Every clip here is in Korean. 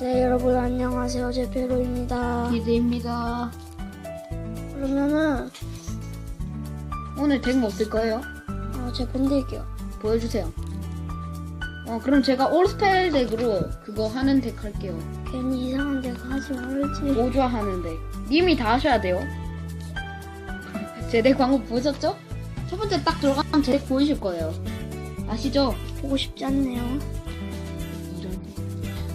네, 여러분 안녕하세요. 제페로입니다. 기대입니다. 그러면은 오늘 덱 뭐쓸 거예요? 어, 제 본대기요. 보여주세요. 어, 그럼 제가 올스펠 덱으로 그거 하는 덱 할게요. 괜히 이상한 데가 하지 말지. 오좌 하는 덱. 님이 다 하셔야 돼요. 제 덱 광고 보셨죠? 첫 번째 딱 들어가면 제 덱 보이실 거예요. 아시죠? 보고 싶지 않네요. 이런.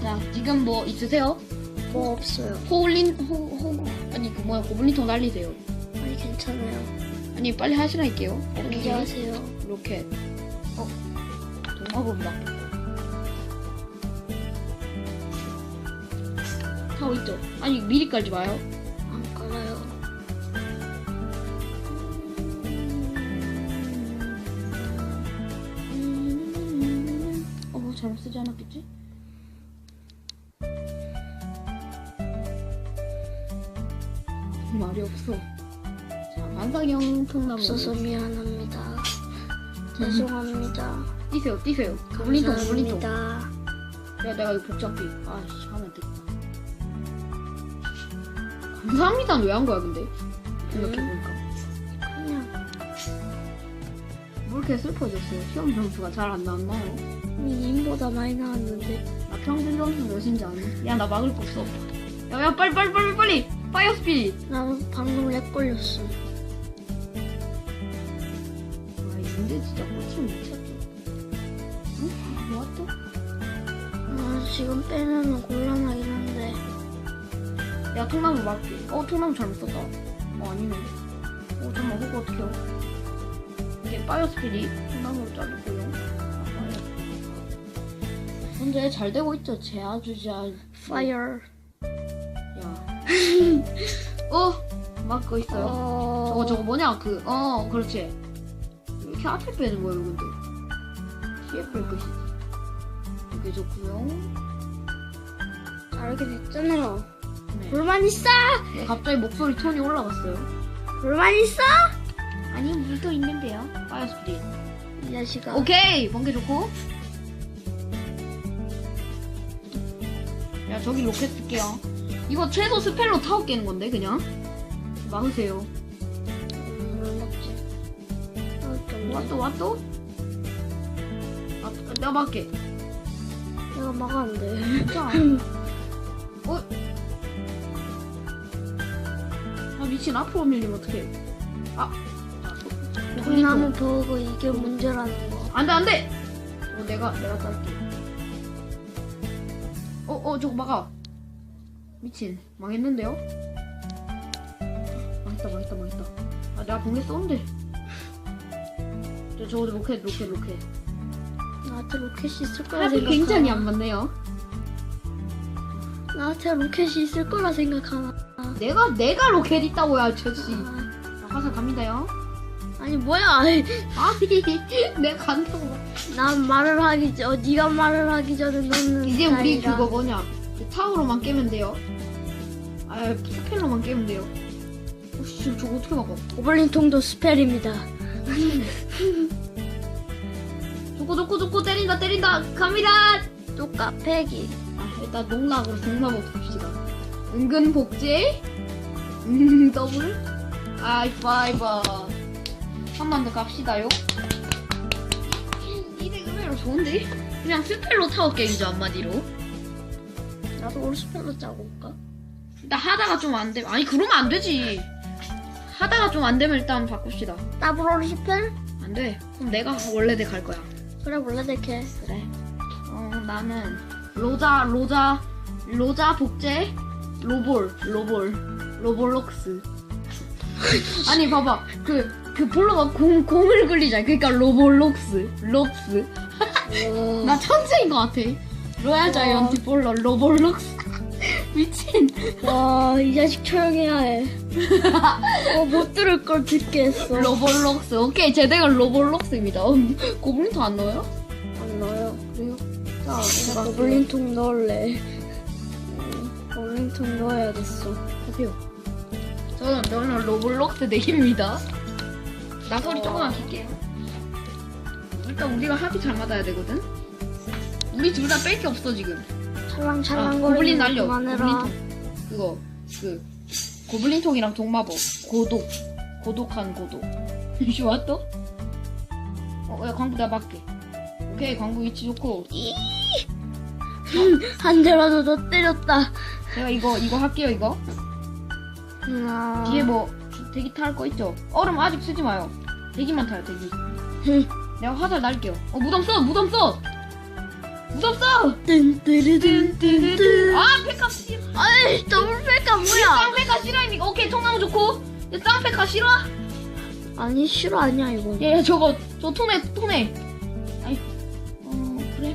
자, 지금 뭐 있으세요? 뭐 없어요. 호울린, 호, 호, 아니, 그 뭐야, 고블린통 날리세요. 아니 괜찮아요. 아니, 빨리 하시라니까요. 언제 하세요? 로켓. 어? 동화금 막. 타고 있죠? 아니, 미리 깔지 마요. 안 깔아요. 어, 잘못 쓰지 않았겠지? 말이 없어. 자, 반상형 통나무. 없어서 미안합니다. 죄송합니다. 뛰세요, 뛰세요. 고블린통, 고블린통. 감사합니다. 야, 내가 이거 복잡히. 아씨, 하면 됐다. 감사합니다는 왜 한 거야, 근데? 생각해보니까. 그냥 뭐 이렇게 슬퍼졌어요? 시험 점수가 잘 안 나왔나요? 님보다 많이 나왔는데. 나 평균 점수 몇인지 아니? 야, 나 막을 거 없어. 야, 야, 빨리, 빨리, 빨리, 빨리! 파이어 스피릿! 나는 방금 렉 걸렸어. 아, 이 문제 진짜 꽂히면 미쳤죠. 응? 뭐 왔다? 아, 지금 빼면은 곤란하긴 한데. 야, 통나무 막게. 어, 통나무 잘못 썼다. 어, 아니네. 어, 잠깐만, 그거 어떡해요? 이게 파이어 스피릿. 통나무로 자르고요. 아, 파이어. 현재 잘 되고 있죠? 제 아주 잘. Fire. 야. 어? 막고 있어요. 어... 저거 저거 뭐냐 그 어 그렇지 왜 이렇게 앞에 빼는 거예요 근데 TF를 끝이지 이게 좋고요 알게 됐잖아요. 네. 불만 있어? 네, 갑자기 목소리 톤이 올라갔어요 불만 있어? 아니 물도 있는데요 파이어 스피릿 이 자식아. 오케이 번개 좋고 야 저기 로켓 쓸게요 이거 최소 스펠로 타고 깨는 건데 그냥 막으세요 음, 먹지. 어, 좀 왔또 왔또 아, 내가 막게 내가 막았는데. 자. 어? 미친 앞으로 밀리면 어떡해? 아 콩나무 버그 이게 문제라는 거. 안돼 안돼! 어, 내가 내가 딸게. 어어 저거 막아. 미친. 망했는데요? 망했다 망했다 망했다. 아 내가 번개 쏘는데. 저 저거 로켓 로켓 로켓. 나한테 로켓이 있을 합이 생각하나. 굉장히 안 맞네요 나한테 로켓이 있을 거라 생각하나. 내가 내가 로켓 있다고요 저씨. 아, 자 화살 갑니다요. 아니 뭐야? 아니. 내가 간다고. 난 말을 하기 전, 어, 네가 말을 하기 전에 너는 이제 우리 스타일이라. 그거 뭐냐? 그 타워로만 깨면 돼요. 아 스펠로만 깨면 돼요. 오씨 지금 저거 어떻게 막아? 고블린 통도 스펠입니다. 좋고 좋고 좋고 때린다 때린다. 갑니다. 똑까 패기. 아 일단 농락으로 동나무 봅시다. 은근 복제 음 더블? 아이파이브 한번 더 갑시다요. 이덱 의외로 좋은데? 그냥 스펠로 타워 게임이죠 한마디로. 나도 올 스펠로 짜고 올까? 일단 하다가 좀 안 되면 아니 그러면 안 되지. 하다가 좀 안 되면 일단 바꿉시다. 더블 올 스펠? 안 돼. 그럼 내가 원래대 갈 거야. 그래 원래 이렇게. 그래. 어 나는 로자 로자 로자 복제? 로볼 로볼 로볼록스. 아니 봐봐. 그 그 볼로가 공 공을 굴리잖아. 그러니까 로볼록스 록스. 나 천재인 것 같아. 로얄 자이언트 볼러 로볼록스. 미친. 와, 이 자식 조용해야 해. 어, 못 들을 걸 듣게 했어. 로볼록스. 오케이 제 덱은 로볼록스입니다. 음, 고블린도 안 넣어요? 안 넣어요. 그래요? 자 내가 고블린통 넣을래. 음, 고블린통 넣어야겠어. 하세요 자 저는 저는 로블록스 덱입니다. 나 소리 어. 조금만 킬게요. 일단 우리가 합이 잘 맞아야 되거든. 우리 둘 다 뺄 게 없어 지금. 아, 찰랑찰랑 고블린 날려. 고블린통. 그거 그 고블린통이랑 동마법 고독 고독한 고독. 좋았어? 어, 야, 광부 내가 막게. 오케이, 광부 위치 좋고. 한 대라도 더 때렸다. 제가 이거 이거 할게요 이거. 아... 뒤에 뭐 대기 탈 거 있죠? 얼음 아직 쓰지 마요. 대기만 타요 대기. 흠. 내가 화살 날게요. 어 무덤 써 무덤 써. 무덤 써. 뜬뜨르뜬뜨르. 아 페카 싫어. 아이 더블 백가 뭐야? 쌍페카 싫어입니까? 오케이 통나무 좋고. 야, 쌍페카 싫어? 아니 싫어 아니야 이거. 야야 저거 저 토네 토네.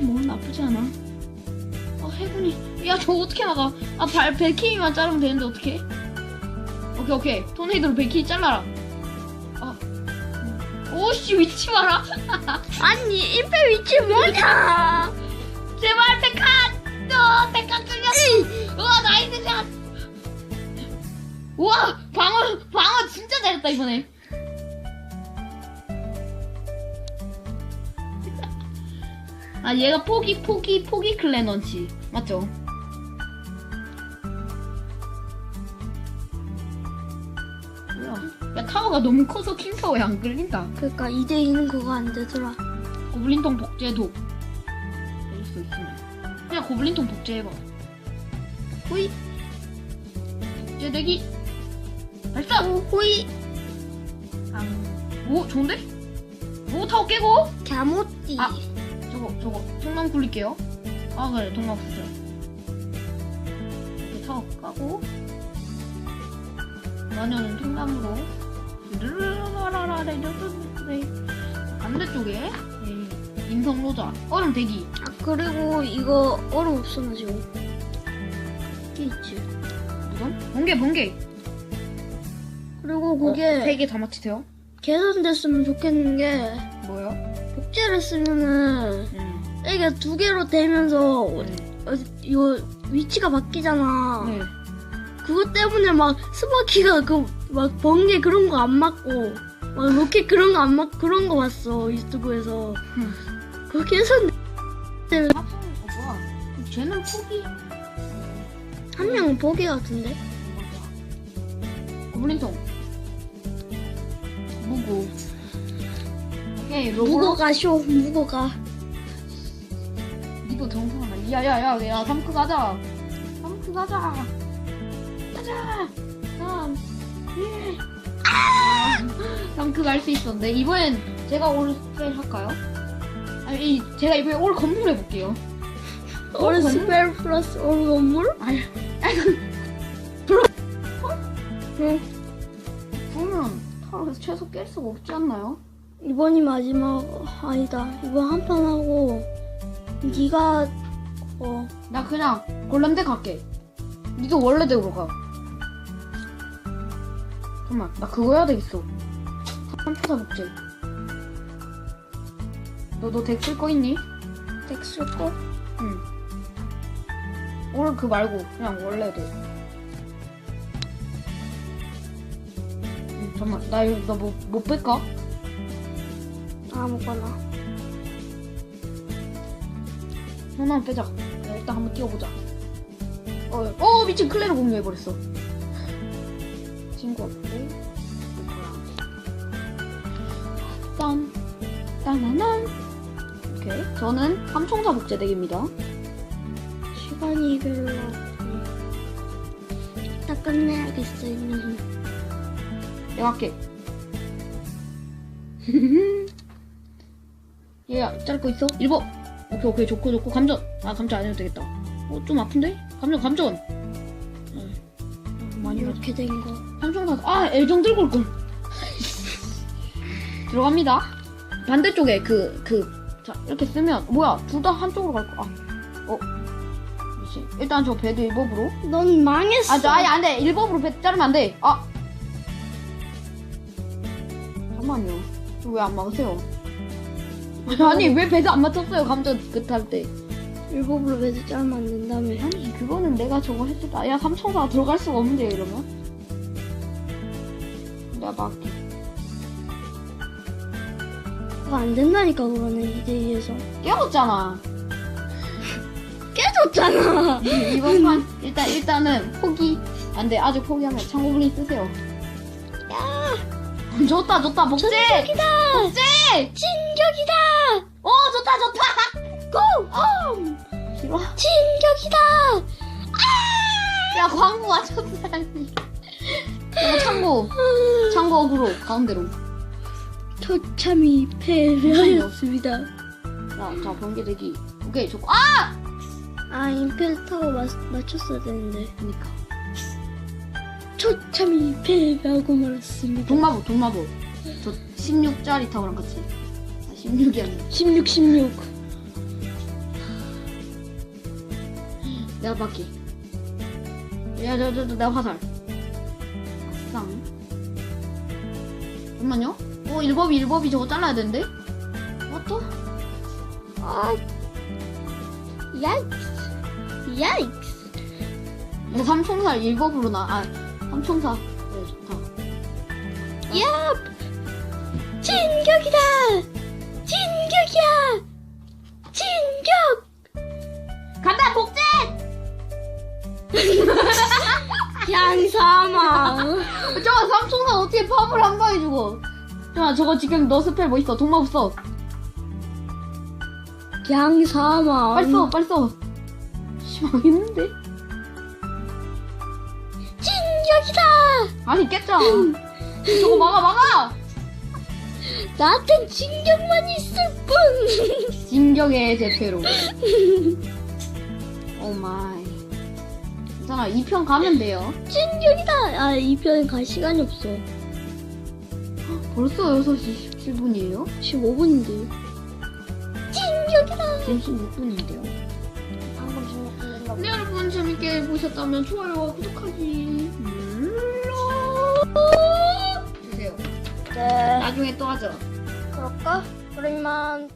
어뭐 나쁘지 않아. 아 해군이 야 저거 어떻게 나가? 아발 베키만 자르면 되는데 어떻게? 오케이 오케이 토네이도로 베키 잘라라. 아 오씨 위치 봐라. 아니 임페 위치 뭐냐? 제발 페카 너 페카 끌렸어. 우와 나이스 샷. 우와 방어 방어 진짜 잘했다 이번에. 아 얘가 포기 포기 포기 클레넌치 맞죠? 뭐야? 야 타워가 너무 커서 킹 타워에 안 끌린다. 그러니까 2대 2는 그거 안 되더라. 고블린통 복제도 될수 있으면 그냥 고블린통 복제해봐. 호이 복제되기 발사. 오 호이 오 좋은데? 오 타워 깨고 갸모띠. 아. 저거 통나무 굴릴게요. 아 그래 통나무. 이렇게 타워 까고 마녀는 통나무로 반대쪽에 네, 인성 로자 얼음 대기 아 그리고 이거 얼음 없었나 지금? 이게 있지. 무덤 번개 번개 그리고 어, 그게 세개 다 맞히세요? 개선됐으면 좋겠는 게 뭐요? 복제를 쓰면은 음. 이게 두 개로 되면서 네. 어, 이거 위치가 바뀌잖아. 네. 그것 때문에 막 스파키가 그 막 번개 그런 거 안 맞고 막 로켓 그런 거 안 맞고 그런 거 봤어 유튜브에서. 음. 그 합성 어 뭐야? 쟤는 포기 한 명은 보기 같은데. 고블린통 무고 오케이 로블 무거가 쇼 무거가. 니도 정상하다 야야야 야 삼크 가자 삼크 가자 가자 삼 예. 아, 삼크 갈 수 있었는데 이번엔 제가 올 스펠 할까요? 아니 이, 제가 이번에 올 건물 해볼게요 올 건물? 스펠 플러스 올 건물? 아니 응. 그러면 타로에서 최소 깰 수가 없지 않나요? 이번이 마지막 아니다. 이번 한 판 하고 네가 어 나 그냥 골렘대 갈게. 니도 원래대로 가. 잠깐만, 나 그거 해야 되겠어. 삼투사 복제. 너 너 덱 쓸 거 있니? 덱스 거? 응. 오늘 그 말고 그냥 원래대. 응, 잠깐만, 나 이거 나뭐 못 뺄까? 아무거나. 하나만 빼자. 야, 일단 한번 뛰어보자. 어, 어 미친 클레를 공유해버렸어. 친구 없고. 딴, 따나난. 오케이. 저는 삼총사 복제덱입니다. 시간이 별로. 이따 끝내야겠어 이는. 내가 할게. 얘야, 자를 거 있어? 1번. 오케이, 오케이. 좋고, 좋고. 감전. 아, 감전 안 해도 되겠다. 어, 좀 아픈데? 감전, 감전. 응. 아, 많이 가자. 이렇게 된 거. 삼성사 아 애정 들고 올걸 들어갑니다 반대쪽에 그 그 자 이렇게 쓰면 뭐야 둘 다 한쪽으로 갈거 아, 어 미친 일단 저 배드 1법으로 넌 망했어. 아저 아니 안돼 1법으로 배드 자르면 안돼 아 잠깐만요 저왜안 막으세요 아니 왜 배드 안 맞췄어요 감전 끝할 때 일곱으로 매주 짜면 안 된다며. 아니 그거는 내가 저거 했을 때야 삼청사 들어갈 수가 없는데 이러면 내가 막게. 그거 안 된다니까 그거는 2대2에서 깨웠잖아. 깨졌잖아 이번 판 일단 일단은 포기. 안돼 아직 포기하면 창고블리 쓰세요. 야 좋다 좋다 복제. 진격이다 복제. 진격이다 오 좋다 좋다. 고! 싫어. 진격이다 야 광고 맞췄다니. 이거 창고 창고 어그로 가운데로. 처참히 패배하였습니다 자 자 번개 대기. 오케이 좋고 아. 아 맞, 맞췄어야 되는데 그니까 처참히 패배하고 말았습니다 동마법 동마법. 저 16짜리 타고랑 같이. 아 16이 아니라. 16 16 내가 받기. 야, 저, 저, 저, 내가 화살. 쌍. 잠깐만요. 어, 일법이, 일법이 저거 잘라야 되는데? 뭐또? 아 야익스 야익스 이거 삼총살 일법으로 나, 아, 삼총사. 그래, 좋다. 야 진격이다 진격이야 진격 간다, 복제! 양사마 잠깐, 삼총사 어떻게 팝을 한 방에 죽어? 잠깐, 저거 지금 너 스펠 뭐 있어? 동마법 써. 양사마 빨리 써, 빨리 써. 심하겠는데? 진격이다 아니, 깼잖아. 저거 막아, 막아! 나한텐 진격만 있을 뿐 진격의 제패로. 오 마이. 괜찮아, 2편 가면 돼요. 진격이다 아이 편은 갈 시간이 없어 벌써 6시 17분이에요? 15분인데 진격이다 지금 16분인데요. 방금 네, 여러분 재밌게 보셨다면 좋아요와 구독하기 네 나중에 또 하죠. 그럴까? 그러면